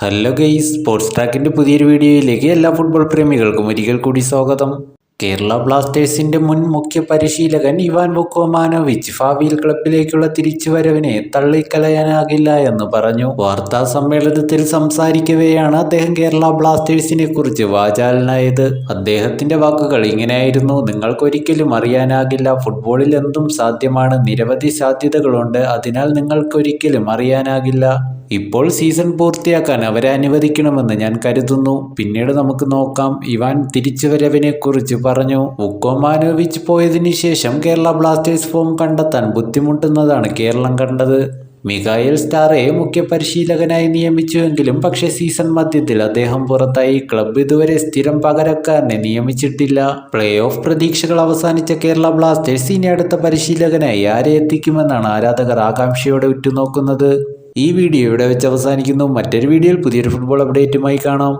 Hello guys sports ട്രാക്കിന്റെ പുതിയൊരു വീഡിയോയിലേക്ക് എല്ലാ ഫുട്ബോൾ പ്രേമികൾക്കും ഒരിക്കൽ കൂടി സ്വാഗതം. കേരള ബ്ലാസ്റ്റേഴ്സിന്റെ മുൻ മുഖ്യ പരിശീലകൻ ഇവാൻ ബുക്കോമാനോവിച്ച് ഫാവിയിൽ ക്ലബിലേക്കുള്ള തിരിച്ചുവരവിനെ തള്ളിക്കളയാനാകില്ല എന്ന് പറഞ്ഞു. വാർത്താ സമ്മേളനത്തിൽ സംസാരിക്കവെയാണ് അദ്ദേഹം കേരള ബ്ലാസ്റ്റേഴ്സിനെ കുറിച്ച് വാചാലനായത്. അദ്ദേഹത്തിന്റെ വാക്കുകൾ ഇങ്ങനെയായിരുന്നു നിങ്ങൾക്കൊരിക്കലും അറിയാനാകില്ല ഫുട്ബോളിൽ എന്തും സാധ്യമാണ് നിരവധി സാധ്യതകളുണ്ട് അതിനാൽ നിങ്ങൾക്കൊരിക്കലും അറിയാനാകില്ല. ഇപ്പോൾ സീസൺ പൂർത്തിയാക്കാൻ അവരെ അനുവദിക്കണമെന്ന് ഞാൻ കരുതുന്നു. പിന്നീട് നമുക്ക് നോക്കാം. ഇവാൻ തിരിച്ചുവരവിനെ കുറിച്ച് പറഞ്ഞു. ഉക്കോമാനോവിച്ച് പോയതിനു ശേഷം കേരള ബ്ലാസ്റ്റേഴ്സ് ഫോം കണ്ടെത്താൻ ബുദ്ധിമുട്ടുന്നതാണ് കേരളം കണ്ടത്. മികായൽ സ്റ്റാറെ മുഖ്യ പരിശീലകനായി നിയമിച്ചുവെങ്കിലും പക്ഷേ സീസൺ മധ്യത്തിൽ അദ്ദേഹം പുറത്തായി. ക്ലബ്ബ് ഇതുവരെ സ്ഥിരം പകരക്കാരനെ നിയമിച്ചിട്ടില്ല. പ്ലേ ഓഫ് പ്രതീക്ഷകൾ അവസാനിച്ച കേരള ബ്ലാസ്റ്റേഴ്സ് ഇനി അടുത്ത പരിശീലകനായി ആരെ എത്തിക്കുമെന്നാണ് ആരാധകർ ആകാംക്ഷയോടെ ഉറ്റുനോക്കുന്നത്. ഈ വീഡിയോ ഇവിടെ വെച്ച് അവസാനിക്കുന്നു. മറ്റൊരു വീഡിയോയിൽ പുതിയൊരു ഫുട്ബോൾ അപ്ഡേറ്റുമായി കാണാം.